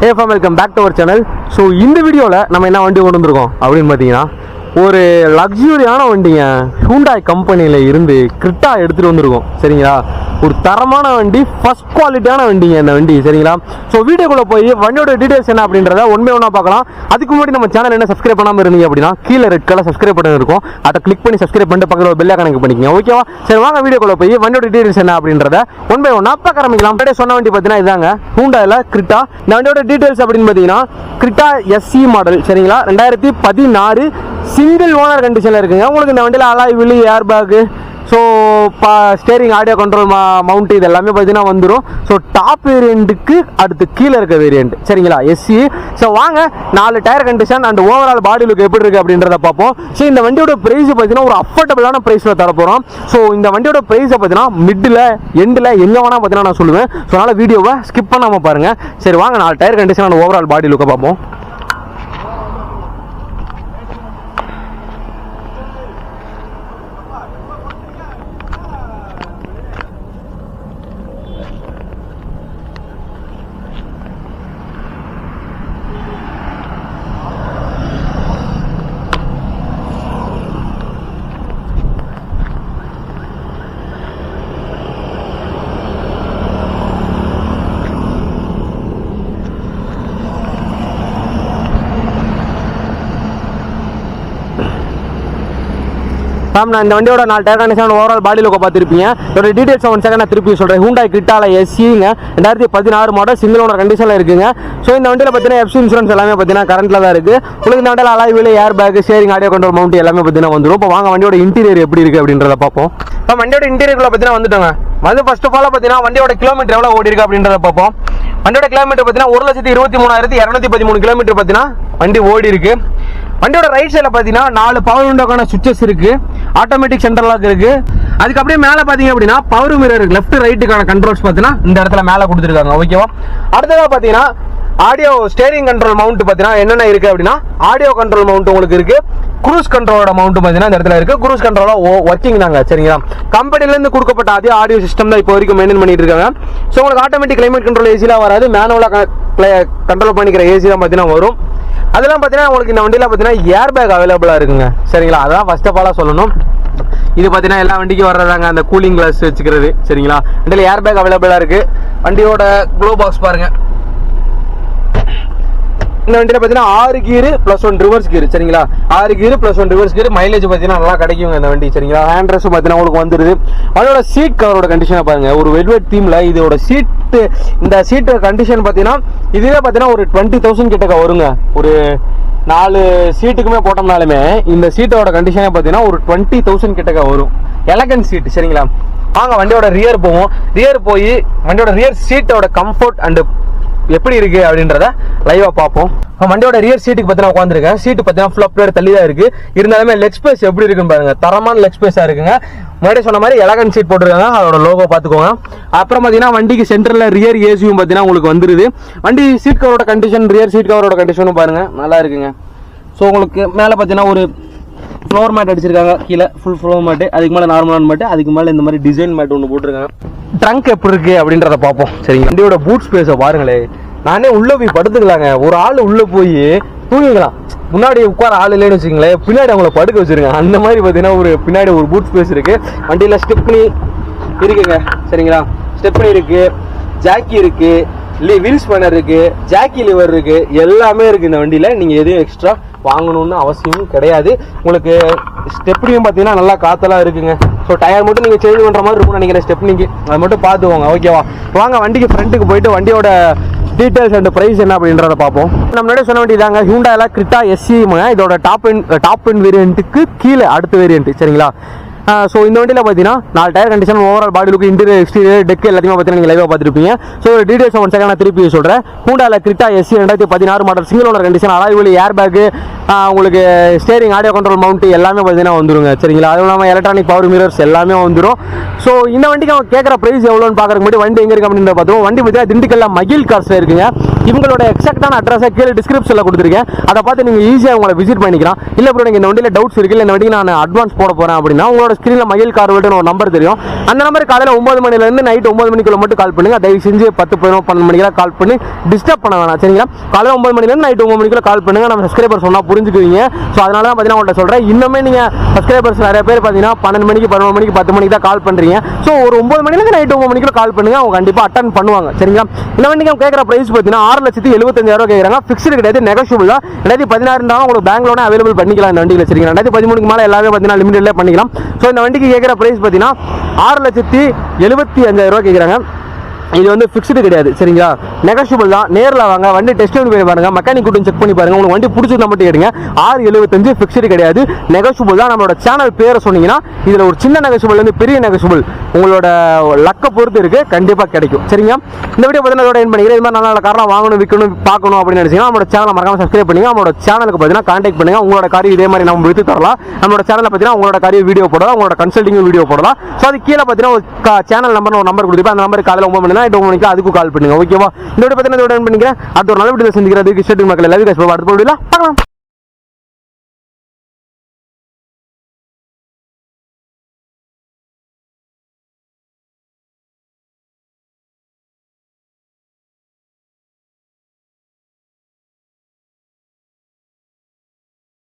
Hey welcome back to our channel so இந்த வீடியோவில் நம்ம என்ன வண்டி கொண்டு வந்திருக்கோம் அப்படின்னு பார்த்தீங்கன்னா ஒரு லக்ஸுரியான வண்டிங்க ஹூண்டாய் கம்பெனியில் இருந்து கிரிட்டா எடுத்துகிட்டு வந்திருக்கோம். சரிங்களா? ஒரு தரமான வண்டி ஃபர்ஸ்ட் குவாலிட்டியான வண்டிங்க இந்த வண்டி சரிங்களா? ஸோ வீடியோக்குள்ளே போய் வண்டியோட டீடைல்ஸ் என்ன அப்படின்றத ஒன் ஒன்றா பார்க்கலாம். அதுக்கு முன்னாடி நம்ம சேனல் என்ன சப்ஸ்கிரைப் பண்ணாமல் இருந்தீங்க அப்படின்னா கீழே ரெட் கலர் சப்ஸ்கிரைப் பட்டன் இருக்கும். அதை கிளிக் பண்ணி சப்ஸ்கிரைப் பண்ணிட்டு பக்கத்தில் ஒரு பெல்லாக கணக்கு பண்ணிக்கங்க ஓகேவா சரி வாங்க வீடியோக்குள்ளே போய் வண்டியோட டீடைல்ஸ் என்ன அப்படின்றத ஒன் ஒன்றா பார்க்க ஆரம்பிக்கலாம். அப்படியே சொன்ன வண்டி பார்த்தீங்கன்னா இதாங்க ஹூண்டாயில் கிரிட்டா இந்த வண்டியோட டீடைல்ஸ் அப்படின்னு பார்த்தீங்கன்னா கிரிட்டா எஸ்சி மாடல் சரிங்களா? ரெண்டாயிரத்தி பதினாறு சிங்கிள் ஓனர் கண்டிஷனில் இருக்குங்க. உங்களுக்கு இந்த வண்டியில் alloy wheel air bag so பா ஸ்டேரிங் ஆடியோ கண்ட்ரோல் மவுண்ட் இது எல்லாமே பார்த்தீங்கன்னா வந்துடும் ஸோ டாப் வேரியண்ட்டுக்கு அடுத்து கீழே இருக்க வேரியண்ட் சரிங்களா? எஸ்சி ஸோ வாங்க நாலு tyre condition and overall body look எப்படி இருக்குது அப்படின்றத பார்ப்போம். ஸோ இந்த வண்டியோட ப்ரைஸ் பார்த்தீங்கன்னா ஒரு அஃபோர்டபுளான ப்ரைஸில் தரப்போகிறோம் ஸோ இந்த வண்டியோட ப்ரைஸை பார்த்தீங்கன்னா மிட்டில் எண்டில் எங்கே வேணால் பார்த்தீங்கன்னா நான் சொல்லுவேன். ஸோ அதனால் வீடியோவை ஸ்கிப் பண்ணாமல் பாருங்கள் சரி வாங்க நாலு tyre condition and overall body லுக்கை பார்ப்போம். மேம் நான் இந்த வண்டியோட நாலு டயர் கண்டிஷன் ஓவரால் பாடி லுக்கை பார்த்துருப்பீங்க. இதோட டீடைல்ஸ் ஒன் செகண்ட் நான் திருப்பி சொல்கிறேன் ஹூண்டாய் கிட்டால எஸ்சிங்க ரெண்டாயிரத்தி பதினாறு மாடல் சிங்கிள் ஓனர் கண்டிஷனில் இருக்குங்க. ஸோ இந்த வண்டியில் பார்த்தீங்கன்னா எஃப்சி இன்சூரன்ஸ் எல்லாமே பார்த்தீங்கன்னா கரண்ட்டில் தான் இருக்குது உங்களுக்கு இந்த வண்டியில் alloy wheel air bag steering audio control mount எல்லாமே பார்த்தீங்கன்னா வந்துடும் இப்போ வாங்க வண்டியோட இன்டீரியர் எப்படி இருக்குது அப்படின்றத பார்ப்போம். இப்போ வண்டியோட இன்டீரியர்ல பார்த்தீங்கன்னா வந்துட்டோங்க. வந்து ஃபர்ஸ்ட் ஆஃப் ஆல் பார்த்தீங்கன்னா வண்டியோட கிலோமீட்டர் எவ்வளோ ஓடி இருக்கு அப்படின்றத பார்ப்போம். வண்டியோட கிலோமீட்டர் பார்த்தீங்கன்னா ஒரு லட்சத்தி இருபத்தி மூணாயிரத்தி இரநூத்தி பதிமூணு கிலோமீட்டர் பார்த்தீங்கன்னா வண்டி ஓடி இருக்கு. வண்டியோட ரைட் சைடில் பார்த்தீங்கன்னா நாலு பவர் விண்டோக்கான சுவிச்சஸ் இருக்கு. ஆட்டோமேட்டிக் சென்டர் லாக் இருக்கு. அதுக்கு அப்படியே மேலே பார்த்தீங்க அப்படின்னா பவர் மிரர் லெஃப்ட் ரைட்டுக்கான கண்ட்ரோல்ஸ் பார்த்தீங்கன்னா இந்த இடத்துல மேலே கொடுத்துருக்காங்க. ஓகேவா அடுத்ததாக பார்த்தீங்கன்னா ஆடியோ ஸ்டேரிங் கண்ட்ரோல் மவுண்ட் பார்த்தீங்கன்னா என்னென்ன இருக்குது அப்படின்னா ஆடியோ கண்ட்ரோல் மவுண்ட் உங்களுக்கு இருக்குது குரூஸ் கண்ட்ரோலோட மவுண்ட் பார்த்தீங்கன்னா இந்த இடத்துல இருக்குது குரூஸ் கண்ட்ரோலாக ஒர்க்கிங் தாங்க சரிங்களா? கம்பெனிலேருந்து கொடுக்கப்பட்ட அதே ஆடியோ சிஸ்டம் தான் இப்போ வரைக்கும் மெயின்டைன் பண்ணிட்டு இருக்காங்க. ஸோ உங்களுக்கு ஆட்டோமேட்டிக் கிளைமேட் கண்ட்ரோல் ஏசிலாம் வராது. மேனுவலாக கண்ட்ரோல் பண்ணிக்கிற ஏசி தான் பார்த்தீங்கன்னா வரும். அதெல்லாம் பார்த்தீங்கன்னா உங்களுக்கு இந்த வண்டியில் பார்த்தீங்கன்னா ஏர் பேக் அவைலபிளாக இருக்குங்க. சரிங்களா? அதான் ஃபர்ஸ்ட் ஆஃப் ஆலாக சொல்லணும். இது பார்த்தீங்கன்னா எல்லா வண்டிக்கும் வர்றதாங்க. அந்த கூலிங் கிளாஸ் வச்சுக்கிறது சரிங்களா? வண்டியில் ஏர் பேக் அவைலபிளாக இருக்குது வண்டியோட க்ளோ பாக்ஸ் பாருங்கள் இந்த வண்டியில் பார்த்தீங்கன்னா ஆறு gear plus one reverse gear சரிங்களா? ஆறு gear plus one reverse gear mileage பார்த்தீங்கன்னா நல்லா கிடைக்குங்க இந்த வண்டி சரிங்களா? ஹேண்ட் ட்ரெஸ் பார்த்தீங்கன்னா உங்களுக்கு வந்துருது. அதோட சீட் கவரோட கண்டிஷனை பாருங்க. ஒரு வெல்வெட் தீம்ல இதோட சீட்டு இந்த சீட்டு கண்டிஷன் பார்த்தீங்கன்னா இதுவே பார்த்தீங்கன்னா ஒரு டுவெண்ட்டி தௌசண்ட் கிட்டக்க வருங்க. ஒரு நாலு சீட்டுக்குமே போட்டோம்னாலுமே இந்த சீட்டோட கண்டிஷனே பார்த்தீங்கன்னா ஒரு டுவெண்ட்டி தௌசண்ட் கிட்டக்க வரும். எலகன்ட் சீட் சரிங்களா? வாங்க வண்டியோட ரியர் போவோம். ரியர் போய் வண்டியோட ரியர் சீட்டோட கம்ஃபர்ட் அண்ட் எப்படி இருக்கு அப்படின்றத லைவா பார்ப்போம். வண்டியோட ரியர் சீட்டுக்கு பத்தினா உட்காந்துருக்கேன் சீட்டு பார்த்தீங்கன்னா ஃபுல் அப்டேட் தள்ளி தான் இருக்கு. இருந்தாலுமே லெக் ஸ்பேஸ் எப்படி இருக்குன்னு பாருங்க. தரமான லெக் ஸ்பேஸா இருக்குங்க. முன்னாடி சொன்ன மாதிரி எலகன் சீட் போட்டிருக்காங்க. அதோட லோகோ பார்த்துக்கோங்க. அப்புறம் பார்த்தீங்கன்னா வண்டிக்கு சென்டர்ல ரியர் ஏசியும் பார்த்தீங்கன்னா உங்களுக்கு வந்துருது. வண்டி சீட் கவரோட கண்டிஷன் ரியர் சீட் கவரோட கண்டிஷனும் பாருங்க. நல்லா இருக்குங்க. ஸோ உங்களுக்கு மேலே பார்த்தீங்கன்னா ஒரு ஃப்ளோர் மேட் அடிச்சிருக்காங்க. கீழே ஃபுல் ஃப்ளோர் மேட்டு அதுக்கு மேலே நார்மலான மேட்டு அதுக்கு மேலே இந்த மாதிரி டிசைன் மேட் ஒன்று போட்டிருக்காங்க. ட்ரங்க் எப்படி இருக்கு அப்படின்றத பார்ப்போம். சரிங்க. வண்டியோட பூட் ஸ்பேஸை பாருங்களே. நானே உள்ளே போய் படுத்துக்கலாங்க. ஒரு ஆள் உள்ளே போய் தூங்கிக்கலாம். முன்னாடி உட்கார ஆள் இல்லைன்னு வச்சுக்கங்களேன். பின்னாடி அவங்கள படுக்க வச்சிருங்க. அந்த மாதிரி பார்த்தீங்கன்னா ஒரு பின்னாடி ஒரு பூட் ஸ்பேஸ் இருக்கு. வண்டியில் ஸ்டெப்னி இருக்குங்க. சரிங்களா? ஸ்டெப்னி இருக்கு. ஜாக்கி இருக்கு. வீல் ஸ்பேனர் இருக்கு. ஜாக்கி லிவர் இருக்கு. எல்லாமே இருக்கு இந்த வண்டியில. நீங்க எதுவும் எக்ஸ்ட்ரா வாங்கணும்னு அவசியமும் கிடையாது. உங்களுக்கு ஸ்டெப்னியும் பார்த்தீங்கன்னா நல்லா காத்தெல்லாம் இருக்குங்க. ஸோ டயர் மட்டும் நீங்கள் சேஞ்ச் பண்ணுற மாதிரி இருக்கும்னு நினைக்கிறேன் ஸ்டெப்னிக்கு அதை மட்டும் பார்த்துக்கோங்க ஓகேவா வாங்க வண்டிக்கு ஃப்ரண்ட்டுக்கு போயிட்டு வண்டியோட டீட்டெயில்ஸ் அண்ட் ப்ரைஸ் என்ன அப்படின்றத பார்ப்போம். நம்ம முன்னாடி சொன்ன வேண்டியதாங்க ஹியூண்டாயில் கிரிட்டா எஸ்சி இதோட டாப் எண்ட் டாப் எண்ட் வேரியண்ட்டுக்கு கீழே அடுத்த வேரியண்ட் சரிங்களா? ஸோ இந்த வண்டியில் பார்த்தீங்கன்னா நாலு tyre condition overall body look interior exterior tech எல்லாத்தையுமே பார்த்தீங்கன்னா நீங்கள் லைவாக பார்த்துருப்பீங்க. ஸோ டீடைல்ஸ் ஒன் செகண்ட் நான் திருப்பி சொல்கிறேன் ஹூண்டாவில் கிரிட்டா எஸ்சி ரெண்டாயிரத்தி பதினாறு model single owner condition alloy wheel air bag உங்களுக்கு ஸ்டேரிங் ஆடியோ கண்ட்ரோல் மவுண்ட் எல்லாமே பார்த்தீங்கன்னா வந்துருங்க. சரிங்களா? அதுவும் இல்லாமல் எலக்ட்ரானிக் பவர் மிரர்ஸ் எல்லாமே வந்துடும் ஸோ இந்த வண்டிக்கு அவன் கேட்குற ப்ரைஸ் எவ்வளோன்னு பார்க்குறதுக்கு முன்னாடி வண்டி எங்கே இருக்கு அப்படின்னு பார்த்தோம் வண்டி பார்த்தீங்கன்னா திண்டுக்கல்ல மகிழ் காசில் இருக்குங்க. இவங்களோட எக்ஸாக்டான அட்ரஸை கீழே டிஸ்கிரிப்ஷனில் கொடுத்துருக்கேன். அதை பார்த்து நீங்கள் ஈஸியாக உங்களை விசிட் பண்ணிக்கலாம். இல்லை ப்ரோ நீங்கள் இந்த வண்டியில் டவுட்ஸ் இருக்குது இல்லை இந்த வண்டிக்கு நான் அட்வான்ஸ் போட போகிறேன் அப்படின்னா உங்களோட ஸ்க்ரீனில் மயில் கார் ஒரு நம்பர் தெரியும். அந்த நம்பர் காலையில் ஒம்பது மணிலேருந்து நைட் ஒம்பது மணிக்குள்ள மட்டும் கால் பண்ணுங்கள் தயவு செஞ்சு பத்து பதினொன்று பன்னெண்டு மணிக்கெல்லாம் கால் பண்ணி டிஸ்டர்ப் பண்ண வேணாம். சரிங்களா? காலையில் ஒம்பது மணிலேருந்து நைட் ஒம்பது மணிக்குள்ள கால் பண்ணுங்கள் நம்ம சப்ஸ்கிரைபர் சொன்னால் புரிஞ்சுக்குவீங்க. ஸோ அதனால தான் பார்த்தீங்கன்னா உங்கள்கிட்ட சொல்கிறேன் இன்னுமே நீங்கள் சப்ஸ்கிரைபர்ஸ் நிறைய பேர் பார்த்தீங்கன்னா பன்னெண்டு மணிக்கு பதினொன்று மணிக்கு பத்து மணிக்கு தான் கால் பண்ணுறீங்க ஸோ ஒரு ஒன்பது மணிலேருந்து நைட் ஒம்பது மணிக்குள்ள கால் பண்ணுங்கள் அவங்க கண்டிப்பாக அட்டன் பண்ணுவாங்க. சரிங்களா? இந்த வண்டிக்கு கேட்குற ப்ரைஸ் பார்த்தீங்கன்னா ஆறு லட்சத்தி எழுபத்தஞ்சாயிரம் கேட்குறாங்க ஃபிக்ஸ்டு கிடையாது நெகோஷியபிள் தான். ரெண்டாயிரத்தி பதினாறு இருந்தாலும் உங்களுக்கு பேங்க் லோனே அவைலபிள் பண்ணிக்கலாம் இந்த வண்டியில் வச்சிருக்கீங்க. ரெண்டாயிரத்தி பதிமூணுக்கு மேலே எல்லாமே பார்த்தீங்கன்னா லிமிட்டட்லேயே பண்ணிக்கலாம். ஸோ இந்த வண்டிக்கு கேட்குற ப்ரைஸ் பார்த்தீங்கன்னா ஆறு லட்சத்தி எழுபத்தி அஞ்சாயிரம் ரூபா கேட்குறாங்க இது வந்து ஃபிக்ஸ்டு கிடையாது சரிங்களா? நெகஷியபிள் தான். நேரில் வாங்க வண்டி டெஸ்ட் பண்ணி போய் பாருங்க. மெக்கானிக் கூட்டம் செக் பண்ணி பாருங்க. உங்களுக்கு வண்டி பிடிச்சது மட்டும் எடுங்க. ஆறு எழுபத்தஞ்சு ஃபிக்ஸ்டு கிடையாது. நெகஷியபிள் தான். நம்மளோட சேனல் பேரை சொன்னீங்கன்னா இதில் ஒரு சின்ன நெகோஷியபிள் வந்து பெரிய நெகஷியபிள் உங்களோட லக்கை பொறுத்து இருக்குது கண்டிப்பாக கிடைக்கும். சரிங்களா? இந்த வீடியோ பார்த்தீங்கன்னா இதோட என் பண்ணிக்கிறேன். இது மாதிரி நல்ல நல்ல காரணம் வாங்கணும் விற்கணும் பார்க்கணும் அப்படின்னு நினச்சிங்கன்னா நம்மளோட சேனலை மறக்காம சப்ஸ்கிரைப் பண்ணுங்க. நம்மளோட சேனலுக்கு பார்த்தீங்கன்னா காண்டாக்ட் பண்ணுங்கள் உங்களோட காரியம் இதே மாதிரி நம்ம விற்று தரலாம். நம்மளோட சேனலில் பார்த்தீங்கன்னா உங்களோட காரியம் வீடியோ போடலாம். உங்களோட கன்சல்டிங் வீடியோ போடலாம். ஸோ அது கீழே பார்த்தீங்கன்னா ஒரு சேனல் நம்பர் ஒரு நம்பர் கொடுத்துருப்பேன். அந்த நம்பருக்கு காலையில் ஒன்பது மணி நைட் மணிக்கு அதுக்கும் கால் பண்ணுங்க ஓகேவா இந்த வீடியோ பார்த்தீங்கன்னா இதோட பண்ணிக்கிறேன். அடுத்த ஒரு நல்ல வீடியோ சந்திக்கிறதுக்கு ஷெட்டிங் மக்கள். எல்லாரும் அடுத்த வீடியோவில் பார்க்கலாம்.